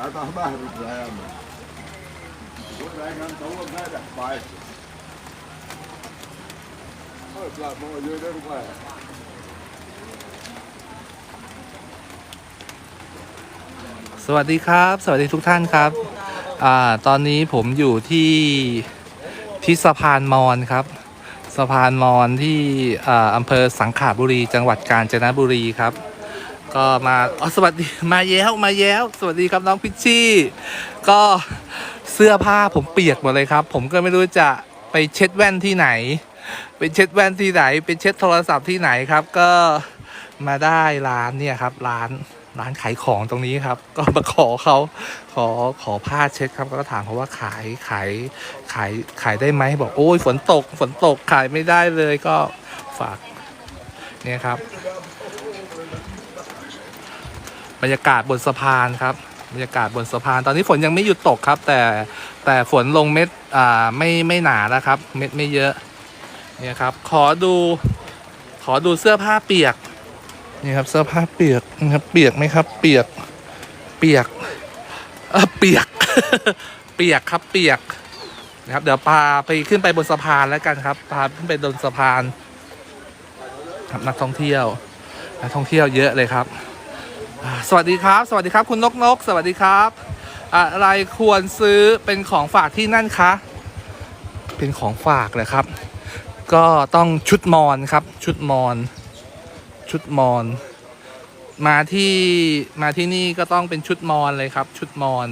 Gaat nog maar met rijden. Goed, wij gaan zo op naar de vijf. Oh, het laat mooi jullie erbij. สวัสดีครับ สวัสดีทุกท่านครับอ่าตอนนี้ผมอยู่ที่ที่สะพานมอนครับ สะพานมอนที่อ่าอำเภอสังขละบุรีจังหวัดกาญจนบุรีครับ ก็มาอ๋อสวัสดีมาแย้วมาแย้ว สวัสดีครับน้องพิชชี่ ก็เสื้อผ้าผมเปียกหมดเลยครับ ผมก็ไม่รู้จะไปเช็ดแว่นที่ไหน ไปเช็ดแว่นที่ไหน ไปเช็ดโทรศัพท์ที่ไหนครับ ก็มาได้ร้านเนี่ยครับ ร้านร้านขายของตรงนี้ครับ ก็มาขอเขาขอขอผ้าเช็ดครับก็ถามเขาว่าขายขายขายขายได้ไหมบอกโอ้ยฝนตกฝนตกขายไม่ได้เลยก็ฝากเนี่ยครับ บรรยากาศบนสะพานครับบรรยากาศบนสะพานตอนนี้ฝนยังไม่หยุดตกครับ แต่แต่ฝนลงเม็ดอ่าไม่ไม่หนาแล้วครับ เม็ดไม่เยอะเนี่ยครับ ขอดู ขอดูเสื้อผ้าเปียกนี่ครับเสื้อผ้าเปียกนะครับ เปียกไหมครับ เปียก เปียกเออเปียก เปียกครับเปียกนะครับ เดี๋ยวพาไปขึ้นไปบนสะพานแล้วกันครับพาขึ้นไปบนสะพานครับนักท่องเที่ยวนักท่องเที่ยวเยอะเลยครับ สวัสดีครับ สวัสดีครับ คุณนกนก สวัสดีครับ อะไรควรซื้อเป็นของฝากที่นั่นคะ เป็นของฝากเลยครับ ก็ต้องชุดมอนครับ ชุดมอน ชุดมอน มาที่มาที่นี่ก็ต้องเป็นชุดมอนเลยครับ ชุดมอน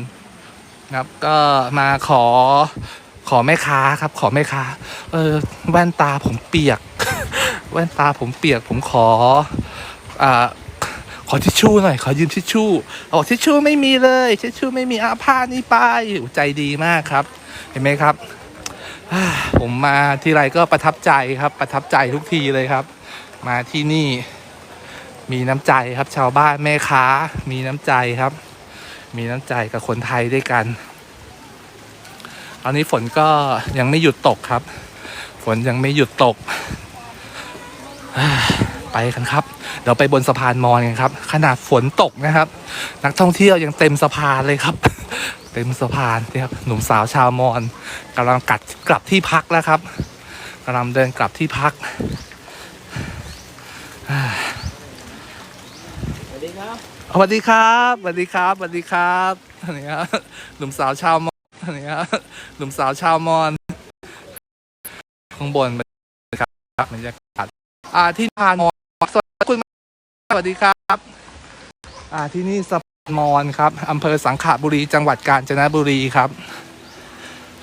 ครับ ก็มาขอขอแม่ค้าครับ ขอแม่ค้า เออแว่นตาผมเปียก แว่นตาผมเปียกผมขออ่า ขอทิชชู่หน่อยขอยืมทิชชู่บอกทิชชู่ไม่มีเลยทิชชู่ไม่มีอาผ้านี่ไปใจดีมากครับ เห็นไหมครับผมมาที่ไรก็ประทับใจครับ ประทับใจทุกทีเลยครับ มาที่นี่ มีน้ำใจครับ ชาวบ้านแม่ค้า มีน้ำใจครับ มีน้ำใจกับคนไทยด้วยกันตอนนี้ฝนก็ยังไม่หยุดตกครับ ฝนยังไม่หยุดตกอ กันครับเดี๋ยวไปบนสะพานมอญกันครับ ขนาดฝนตกนะครับ นักท่องเที่ยวยังเต็มสะพานเลยครับ เต็มสะพานนี่ครับหนุ่มสาวชาวมอญกำลังกัดกลับที่พักแล้วครับกำลังเดินกลับที่พักสวัสดีครับสวัสดีครับสวัสดีครับสวัสดีครับนี่ครับหนุ่มสาวชาวมอญนี่ครับหนุ่มสาวชาวมอญข้างบนครับบรรยากาศอ่าที่พานมอ สวัสดีคุณสวัสดีครับอ่าที่นี่สะพานมอญครับอำเภอสังขบุรีจังหวัดกาญจนบุรีครับ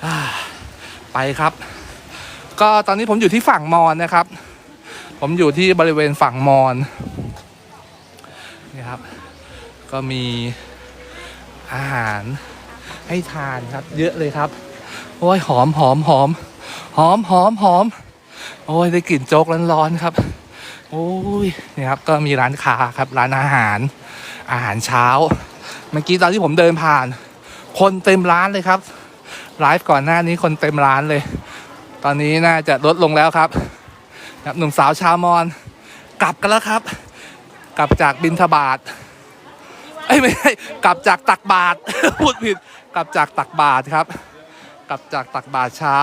อไปครับ ก็ตอนนี้ผมอยู่ที่ฝั่งมอญนะครับ ผมอยู่ที่บริเวณฝั่งมอญนี่ครับ ก็มีอาหารให้ทานครับ เยอะเลยครับ โอ้ยหอมหอมหอมหอมหอมหอมโอ้ยได้กลิ่นโจ๊กร้อนๆครับ โอ้ยนี่ครับก็มีร้านค้าครับร้านอาหาร อาหารเช้า เมื่อกี้ตอนที่ผมเดินผ่าน คนเต็มร้านเลยครับไลฟ์ก่อนหน้านี้คนเต็มร้านเลย ตอนนี้น่าจะลดลงแล้วครับหนุ่มสาวชาวมอญกลับกันแล้วครับ กลับจากบินทบาทเอ้ยไม่ใช่กลับจากตักบาตรพูดผิดกลับจากตักบาตรครับ กลับจากตักบาตรเช้า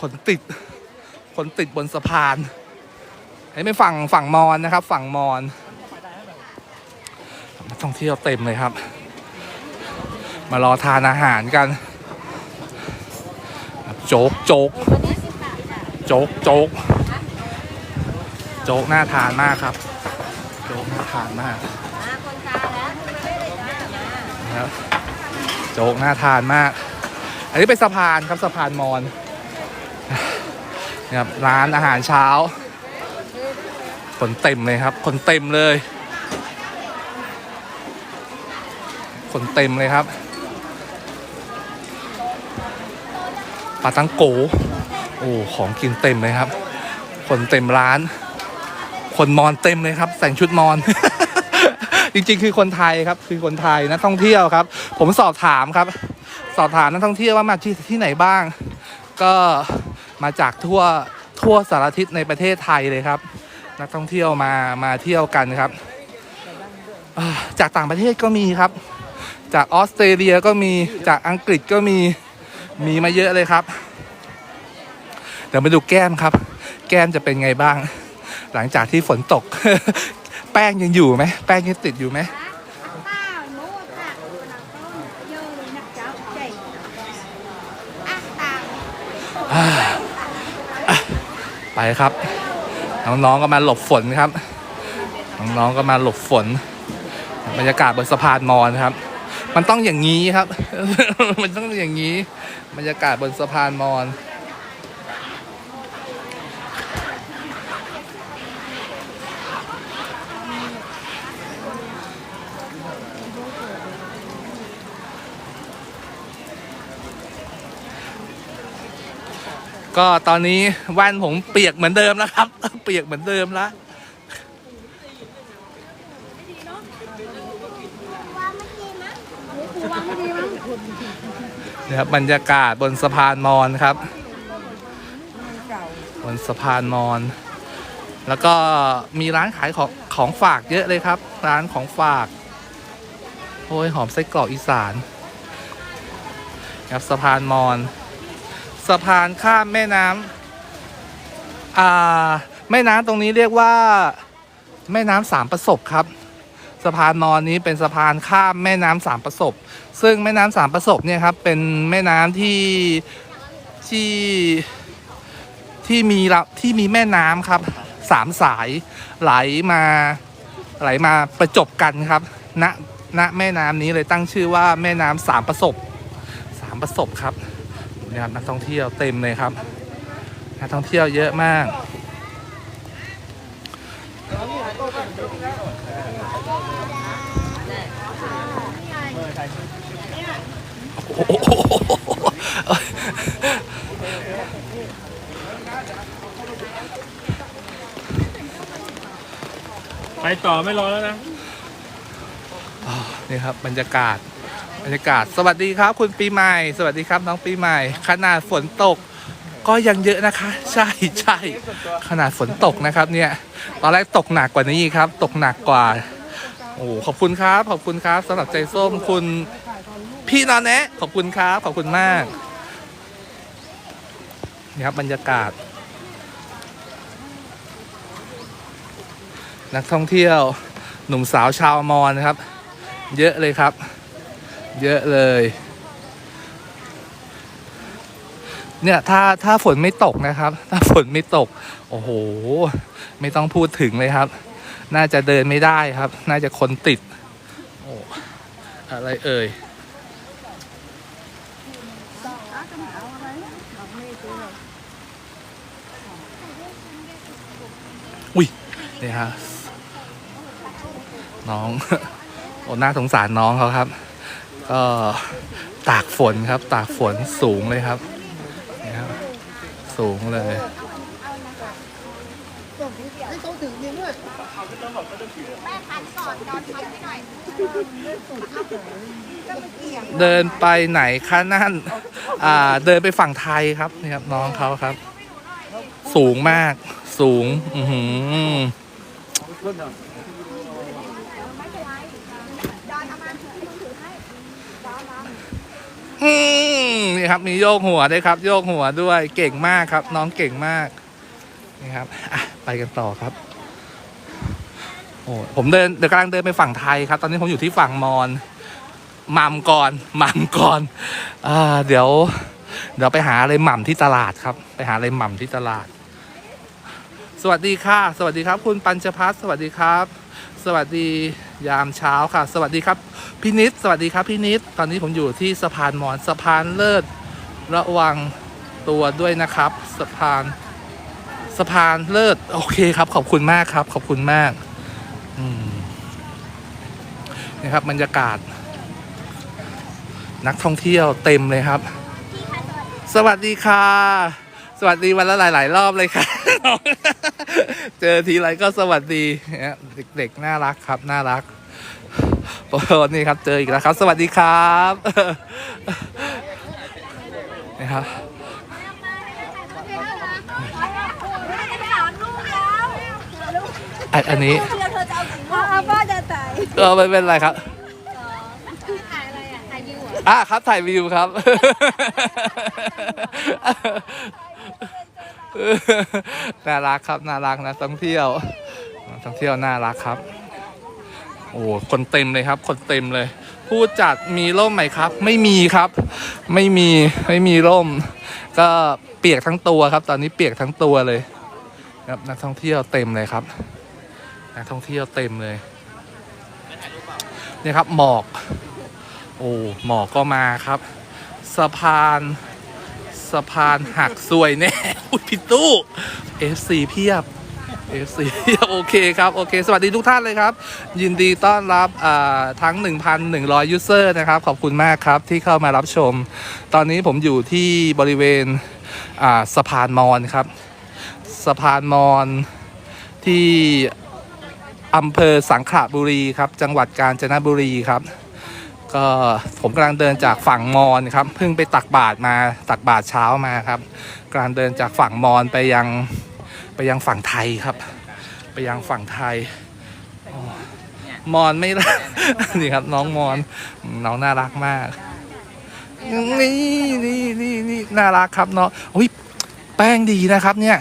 คนติด คนติดบนสะพาน ไอ้ไม่ฝั่งฝั่งมอนนะครับ ฝั่งมอนนักท่องเที่ยวเต็มเลยครับ มารอทานอาหารกัน โจ๊กโจ๊กโจ๊กโจ๊กโจ๊กน่าทานมากครับ โจ๊กน่าทานมากครับโจ๊กน่าทานมาก อันนี้เป็นสะพานครับสะพานมอนนะครับร้านอาหารเช้า คนเต็มเลยครับ คนเต็มเลย คนเต็มเลยครับปลาตังโก โอ้ของกินเต็มเลยครับ คนเต็มร้าน คนมอนเต็มเลยครับ แต่งชุดมอน จริงๆ คือคนไทยครับ คือคนไทยนักท่องเที่ยวครับ ผมสอบถามครับ สอบถามนักท่องเที่ยวว่ามาที่ที่ไหนบ้าง ก็มาจากทั่วทั่วสารทิศในประเทศไทยเลยครับ นักท่องเที่ยวมามาเที่ยวกันครับอ่าจากต่างประเทศก็มีครับ จากออสเตรเลียก็มีจากอังกฤษก็มีมีมาเยอะเลยครับ เดี๋ยวมาดูแก้มครับ แก้มจะเป็นไงบ้าง หลังจากที่ฝนตก แป้งยังอยู่ไหมแป้งยังติดอยู่ไหม Tao mua cả của nó con Vô rồi nắp cháo chảy Ác tao ไปครับ น้องๆก็มาหลบฝนครับ น้องๆก็มาหลบฝน บรรยากาศบนสะพานมอนครับ มันต้องอย่างนี้ครับ มันต้องอย่างนี้ บรรยากาศบนสะพานมอน ก็ตอนนี้แว่นผมเปียกเหมือนเดิมแล้วครับ เปียกเหมือนเดิมแล้วนะครับบรรยากาศบนสะพานมอญครับ บนสะพานมอญแล้วก็มีร้านขายของของฝากเยอะเลยครับ ร้านของฝากโอ้ยหอมไส้กรอกอีสานครับสะพานมอญ สะพานข้ามแม่น้ำอ่าแม่น้ำตรงนี้เรียกว่าแม่น้ำสามประสบครับ สะพานมอญนี้เป็นสะพานข้ามแม่น้ำสามประสบ ซึ่งแม่น้ำสามประสบเนี่ยครับเป็นแม่น้ำที่ที่ที่มีละที่มีแม่น้ำครับสามสายไหลมาไหลมาประจบกันครับณณแม่น้ำนี้เลยตั้งชื่อว่าแม่น้ำสามประสบสามประสบครับ นี่ครับนักท่องเที่ยวเต็มเลยครับ นักท่องเที่ยวเยอะมาก ไปต่อไม่รอแล้วนะ นี่ครับบรรยากาศบ รรยากาศ สวัสดีครับ คุณปีใหม่ สวัสดีครับน้องปีใหม่ ขนาดฝนตก ก็ยังเยอะนะคะ ใช่ใช่ขนาดฝนตกนะครับ เนี่ยตอนแรกตกหนักกว่านี้ครับ ตกหนักกว่าโอ้โหขอบคุณครับ ขอบคุณครับสำหรับใจส้มคุณ พี่นอนแนะ ขอบคุณครับ ขอบคุณมากนี่ครับบรรยากาศ นักท่องเที่ยวหนุ่มสาวชาวมอญนะครับ เยอะเลยครับ เยอะเลย เนี่ยถ้าถ้าฝนไม่ตกนะครับ ถ้าฝนไม่ตก โอ้โห ไม่ต้องพูดถึงเลยครับ น่าจะเดินไม่ได้ครับ น่าจะคนติด โอ้อะไรเอ่ยอุ้ยนี่ฮะน้อง โอ้น่าสงสารน้องเขาครับ ก็ตากฝนครับ ตากฝนสูงเลยครับนี่ครับ สูงเลยเดินไปไหนคะนั่น อ่า เดินไปฝั่งไทยครับนี่ครับ น้องเขาครับ สูงมาก สูง อือหือ อืม นี่ครับมีโยกหัวด้วยครับ โยกหัวด้วยเก่งมากครับ น้องเก่งมากนี่ครับไปกันต่อครับโอ้ผมเดินเดี๋ยวกำลังเดินไปฝั่งไทยครับ ตอนนี้ผมอยู่ที่ฝั่งมอญหม่ำก่อนหม่ำก่อนอ่าเดี๋ยว เดี๋ยวไปหาอะไรหม่ำที่ตลาดครับ ไปหาอะไรหม่ำที่ตลาด สวัสดีค่ะ สวัสดีครับ คุณปัญจพัฒน์สวัสดีครับ สวัสดี ยามเช้าค่ะ สวัสดีครับพี่นิดสวัสดีครับพี่นิดตอนนี้ผมอยู่ที่สะพานมอนสะพานเลิศระวังตัวด้วยนะครับ สะพานสะพานเลิศโอเคครับ ขอบคุณมากครับ ขอบคุณมากนี่ครับบรรยากาศ นักท่องเที่ยวเต็มเลยครับ สวัสดีค่ะ สวัสดีวันละหลาย ๆ รอบเลยค่ะ เจอทีไรก็สวัสดีเนี่ยเด็กๆน่ารักครับน่ารักโอ้โหนี่ครับ เจออีกแล้วครับ สวัสดีครับนี่ครับอันอันนี้พ่อพ่อจะตายเออไม่เป็นไรครับถ่ายอะไรายวิวเหรออะครับ ถ่ายวิวครับ น่ารักครับน่ารักนะท่องเที่ยวนักท่องเที่ยวน่ารักครับ โอ้คนเต็มเลยครับ คนเต็มเลย ผู้จัดมีร่มไหมครับ ไม่มีครับ ไม่มีไม่มีร่ม ก็เปียกทั้งตัวครับ ตอนนี้เปียกทั้งตัวเลย ครับนักท่องเที่ยวเต็มเลยครับนักท่องเที่ยวเต็มเลยเนี่ยครับหมอก โอ้หมอกก็มาครับ สะพาน สะพานหักซวยแน่อุ้ยผิดตู้ FC เพียบ FC เพียบโอเคครับโอเค สวัสดีทุกท่านเลยครับ ยินดีต้อนรับอ่าทั้ง 1,100 ยูเซอร์นะครับ ขอบคุณมากครับที่เข้ามารับชม ตอนนี้ผมอยู่ที่บริเวณสะพานมอนครับ สะพานมอนที่อำเภอสังขละบุรีครับ จังหวัดกาญจนบุรีครับ ก็ผมกำลังเดินจากฝั่งมอญครับเพิ่งไปตักบาตรมาตักบาตรเช้ามาครับกำลังเดินจากฝั่งมอญไปยังไปยังฝั่งไทยครับ ไปยังฝั่งไทยมอญไม่รักนี่ครับ น้องมอญน้องน่ารักมาก นี่นี่นี่นี่น่ารักครับเนาะอุ้ยแป้งดีนะครับเนี่ย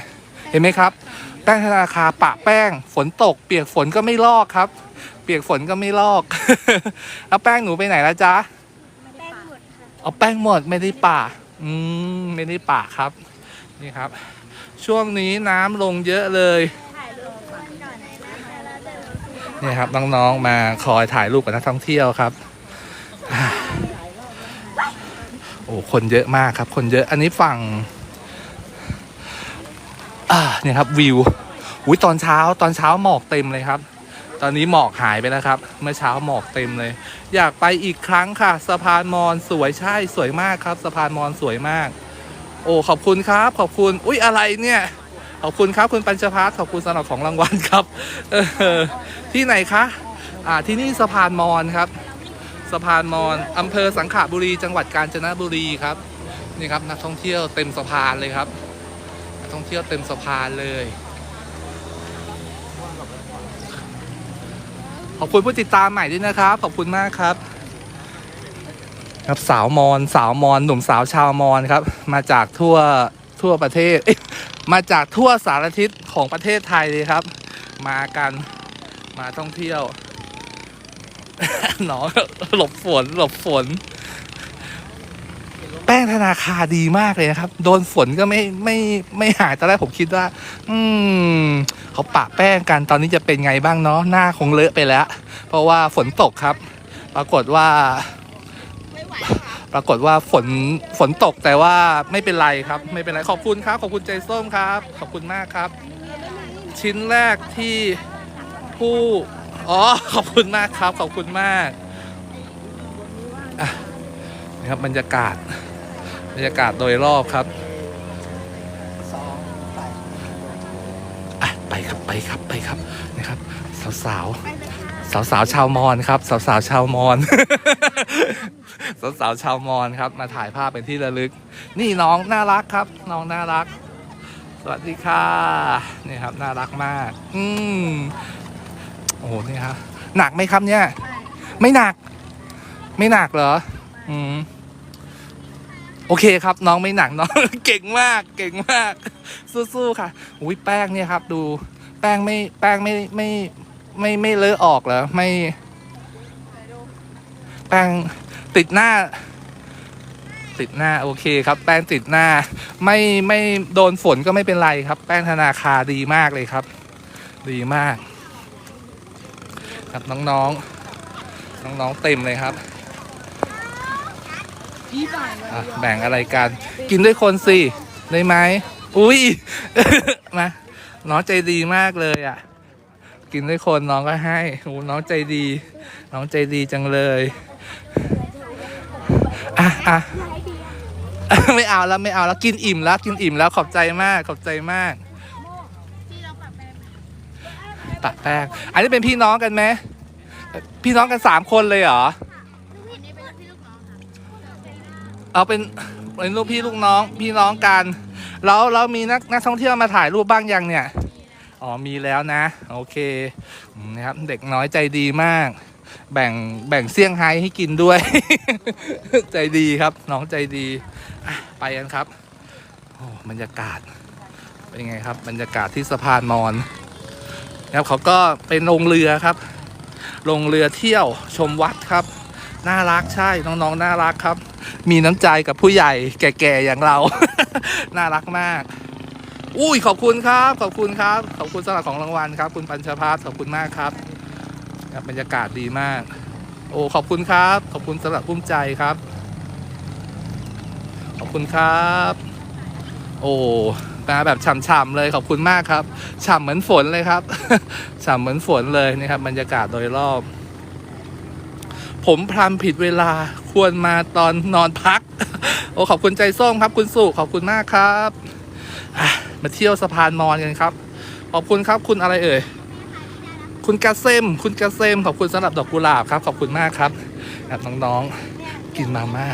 เห็นไหมครับ แป้งธนาคารปะแป้งฝนตกเปียกฝนก็ไม่ลอกครับ เปียกฝนก็ไม่ลอกแล้วแป้งหนูไปไหนแล้วจ๊ะ แป้งหมดค่ะ เอาแป้งหมดไม่ได้ป่า อืมไม่ได้ป่าครับ นี่ครับ ช่วงนี้น้ำลงเยอะเลย ถ่ายรูปก่อนหน่อยนะแล้วเดี๋ยวนี่ครับน้องๆมาคอยถ่ายรูปกับนักท่องเที่ยวครับอ่าโอ้คนเยอะมากครับ คนเยอะอันนี้ฝั่งอ่าเนี่ยครับวิวอุ้ยตอนเช้าตอนเช้าหมอกเต็มเลยครับ ตอนนี้หมอกหายไปแล้วครับ เมื่อเช้าหมอกเต็มเลย อยากไปอีกครั้งค่ะ สะพานมอนสวยใช่สวยมากครับ สะพานมอนสวยมาก โอ้ขอบคุณครับ ขอบคุณ อุ้ยอะไรเนี่ยขอบคุณครับคุณปัญจพัฒขอบคุณสำหรับของรางวัลครับออที่ไหนคะอ่าที่นี่สะพานมอนครับ สะพานมอนอำเภอสังขบุรีจังหวัดกาญจนบุรีครับนี่ครับนักท่องเที่ยวเต็มสะพานเลยครับนักท่องเที่ยวเต็มสะพานเลย ขอบคุณผู้ติดตามใหม่ด้วยนะครับ ขอบคุณมากครับ ครับสาวมอนสาวมอนหนุ่มสาวชาวมอนครับ มาจากทั่วทั่วประเทศเมาจากทั่วสารทิศของประเทศไทยเลยครับ มากันมาท่องเที่ยว หนอหลบฝนหลบฝน แป้งธนาคารดีมากเลยนะครับ โดนฝนก็ไม่ไม่ไม่หายตอนแรกผมคิดว่า อืมเขาปะแป้งกันตอนนี้จะเป็นไงบ้างเนาะหน้าคงเลอะไปแล้ว เพราะว่าฝนตกครับ ปรากฏว่าปรากฏว่าฝนฝนตกแต่ว่าไม่เป็นไรครับ ไม่เป็นไรขอบคุณครับ ขอบคุณใจส้มครับ ขอบคุณมากครับ ชิ้นแรกที่ผู้อ๋อขอบคุณมากครับ ขอบคุณมากนะครับบรรยากาศ บรรยากาศโดยรอบครับอะไปครับไปครับไปครับนะครับสาวสาวสาวสาวชาวมอญครับสาวสาวชาวมอญสาวสาวชาวมอญครับ มาถ่ายภาพเป็นที่ระลึก นี่น้องน่ารักครับ น้องน่ารัก สวัสดีค่ะนี่ครับน่ารักมาก อืมโอ้โหนี่ครับหนักไหมครับเนี่ย ไม่หนัก ไม่หนักเหรอ อืม โอเคครับน้องไม่หนักน้องเก่งมากเก่งมาก สู้ๆค่ะอุ้ยแป้งเนี่ยครับ ดูแป้งไม่แป้งไม่ไม่ไม่ไม่เลอะออกเหรอไม่ แป้งติดหน้า ติดหน้าโอเคครับ แป้งติดหน้า ไม่ไม่โดนฝนก็ไม่เป็นไรครับ แป้งธนาคารดีมากเลยครับ ดีมาก ครับน้องๆน้องๆเต็มเลยครับ อะแบ่งอะไรกัน กินด้วยคนสิได้ไหมอุ้ย มาน้องใจดีมากเลยอะ กินด้วยคนน้องก็ให้โอ้น้องใจดี น้องใจดีจังเลยอะอะไม่เอาแล้วไม่เอาแล้วกินอิ่มแล้วกินอิ่มแล้วขอบใจมากขอบใจมากปะแป้งอันนี้เป็นพี่น้องกันไหมพี่น้องกันสามคนเลยเหรอ เอาเป็นเป็นลูกพี่ลูกน้องพี่น้องกัน แล้วแล้วมีนักนักท่องเที่ยวมาถ่ายรูปบ้างยังเนี่ยอ๋อมีแล้วนะ โอเคนะครับเด็กน้อยใจดีมาก แบ่งแบ่งเซี่ยงไฮ้ให้กินด้วย ใจดีครับ น้องใจดีไปกันครับโอ้บรรยากาศเป็นไงครับ บรรยากาศที่สะพานมอนนะครับเขาก็เป็นโรงเรือครับโรงเรือเที่ยวชมวัดครับ น่ารักใช่น้องๆน่ารักครับ มีน้ำใจกับผู้ใหญ่แก่ๆอย่างเรา น่ารักมาก อุ้ยขอบคุณครับ ขอบคุณครับ ขอบคุณสำหรับของรางวัลครับ คุณปัญชพัฒน์ขอบคุณมากครับบรรยากาศดีมาก โอ้ขอบคุณครับ ขอบคุณสำหรับพุ่มใจครับ ขอบคุณครับ โอ้มาแบบฉ่ำๆเลยขอบคุณมากครับฉ่ำเหมือนฝนเลยครับฉ่ำเหมือนฝนเลยนะครับบรรยากาศโดยรอบ ผมพรำผิดเวลาควรมาตอนนอนพัก โอ้ขอบคุณใจส้มครับ คุณสุขอบคุณมากครับอะมาเที่ยวสะพานมอนกันครับ ขอบคุณครับคุณอะไรเอ่ยคุณกาเซม คุณกาเซม ขอบคุณสำหรับดอกกุหลาบครับ ขอบคุณมากครับครับน้องๆกินมาม่า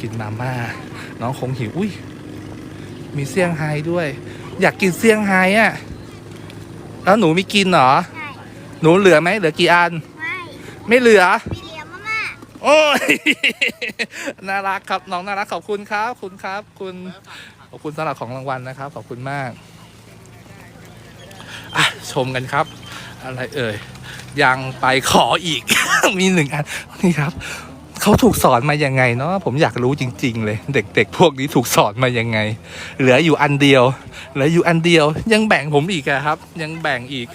กินมาม่าน้องคงหิวอุ้ยมีเซี่ยงไฮ้ด้วย อยากกินเซี่ยงไฮ้อะแล้วหนูมีกินเหรอใช่หนูเหลือไหมเหลือกี่อัน ไม่ ไม่เหลือ โอ้ย น่ารักครับน้องน่ารักขอบคุณครับ คุณครับ คุณขอบคุณสำหรับของรางวัลนะครับ ขอบคุณมากอะชมกันครับ อะไรเอ่ยยังไปขออีก มีหนึ่งอันนี่ครับเขาถูกสอนมายังไงเนาะผมอยากรู้จริง ๆ เลย เด็ก ๆ พวกนี้ถูกสอนมายังไง เหลืออยู่อันเดียว เหลืออยู่อันเดียว ยังแบ่งผมอีกอะครับ ยังแบ่งอีก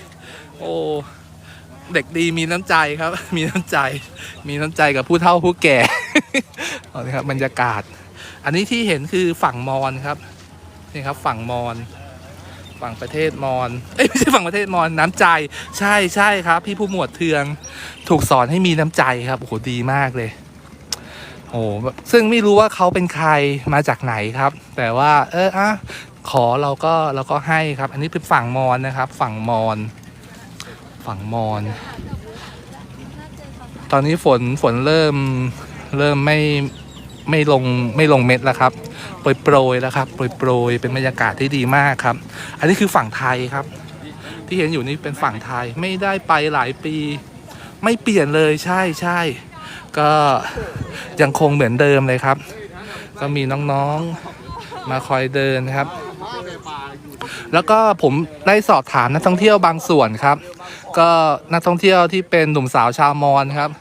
โอ้ เด็กดีมีน้ำใจครับ มีน้ำใจ มีน้ำใจกับผู้เฒ่าผู้แก่เอาละครับบรรยากาศ อันนี้ที่เห็นคือฝั่งมอญครับนี่ครับ ฝั่งมอญฝั่งประเทศมอญเอ้ยไม่ใช่ฝั่งประเทศมอญน้ำใจ ใช่ใช่ครับ พี่ผู้หมวดเทือง ถูกสอนให้มีน้ำใจครับโอ้โหดีมากเลยโอ้ซึ่งไม่รู้ว่าเขาเป็นใครมาจากไหนครับ แต่ว่า เอออะขอเราก็เราก็ให้ครับ อันนี้เป็นฝั่งมอญนะครับ ฝั่งมอญ ฝั่งมอญตอนนี้ฝนฝนเริ่มเริ่มไม่ไม่ลงไม่ลงเม็ดแล้วครับโปรยโปรยแล้วครับโปรยโปรยเป็นบรรยากาศที่ดีมากครับ อันนี้คือฝั่งไทยครับ ที่เห็นอยู่นี่เป็นฝั่งไทยไม่ได้ไปหลายปี ไม่เปลี่ยนเลยใช่ใช่ก็ยังคงเหมือนเดิมเลยครับ ก็มีน้องๆมาคอยเดินครับ แล้วก็ผมได้สอบถามนักท่องเที่ยวบางส่วนครับ ก็นักท่องเที่ยวที่เป็นหนุ่มสาวชาวมอญครับ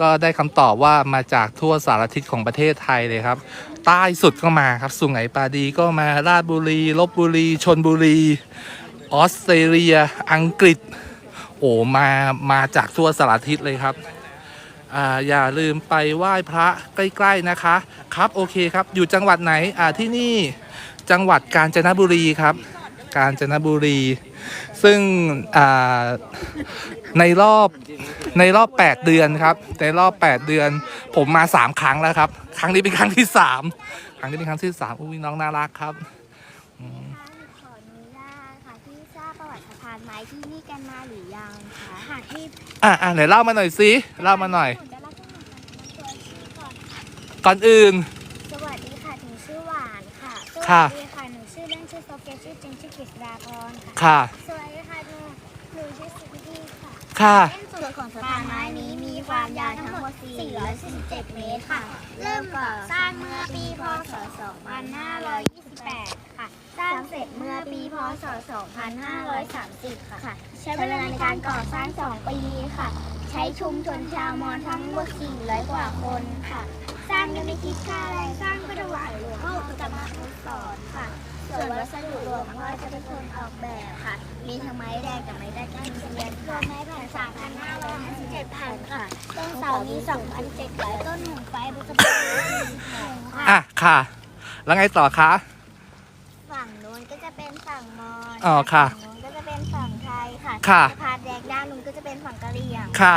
ก็ได้คำตอบว่ามาจากทั่วสารทิศของประเทศไทยเลยครับ ใต้สุดก็มาครับสุไหงปาดีก็มาราชบุรีลบบุรีชนบุรี ออสเตรเลีย อังกฤษ โอ้มามาจากทั่วสารทิศเลยครับอ่าอย่าลืมไปไหว้พระใกล้ๆนะคะ ครับโอเคครับ อยู่จังหวัดไหนอ่าที่นี่จังหวัดกาญจนบุรีครับ กาญจนบุรี ซึ่งอ่าในรอบในรอบ 8 เดือนครับ ในรอบ 8 เดือน ผมมา 3 ครั้งแล้วครับ ครั้งนี้เป็นครั้งที่ 3 ครั้งนี้เป็นครั้งที่3อุ้ยน้องน่ารักครับขออนุญาตค่ะที่ทราบประวัติสะพานไม้ที่นี่กันมาหรือยังคะค่ะที่อะอะไหนเล่ามาหน่อยสิเล่ามาหน่อยผมจะเล่าให้ฟังตัวชื่อก่อนก่อนอื่น สวัสดีค่ะหนูชื่อหวานค่ะสค่ะวัสดีค่ะหนูชื่อเล่นชื่อ โซเฟียชื่อจริงชื่อกฤษดาพรค่ะค่ะ สวัสดีค่ะหนูหนูชื่อสุธีค่ะค่ะ เส้นส่วนของสะพานไม้นี้มีความยาวทั้งหมด 447 เมตรค่ะ เริ่มก่อสร้างเมื่อปีพศ 2528 ค่ะ สร้างเสร็จเมื่อปีพศ 2530 ค่ะ ใช้เวลาในการก่อสร้าง 2 ปีค่ะ ใช้ชุมชนชาวมอญทั้งหมด400กว่าคนค่ะ สร้างโดยไม่คิดค่าแรงสร้างเพื่อถวายหลวงพ่อจะมาคุสอนค่ะ ส่วนวัสดุหลวงพ่อจะเป็นคนออกแบบค่ะ มีทั้งไม้แดงกับไม้ด้านการเรียนรวมไม้แผ่น3,557แผ่นค่ะ ต้นเสามี2,700ต้นหงไฟบุษบกค่ะอะค่ะ แล้วไงต่อคะ ฝั่งนู้นก็จะเป็นฝั่งมอญอ๋อค่ะ ฝั่งนู้นก็จะเป็นฝั่งไทยค่ะค่ะสะพานแดงด้านนู้นก็จะเป็นฝั่งกะเหรี่ยง ค่ะ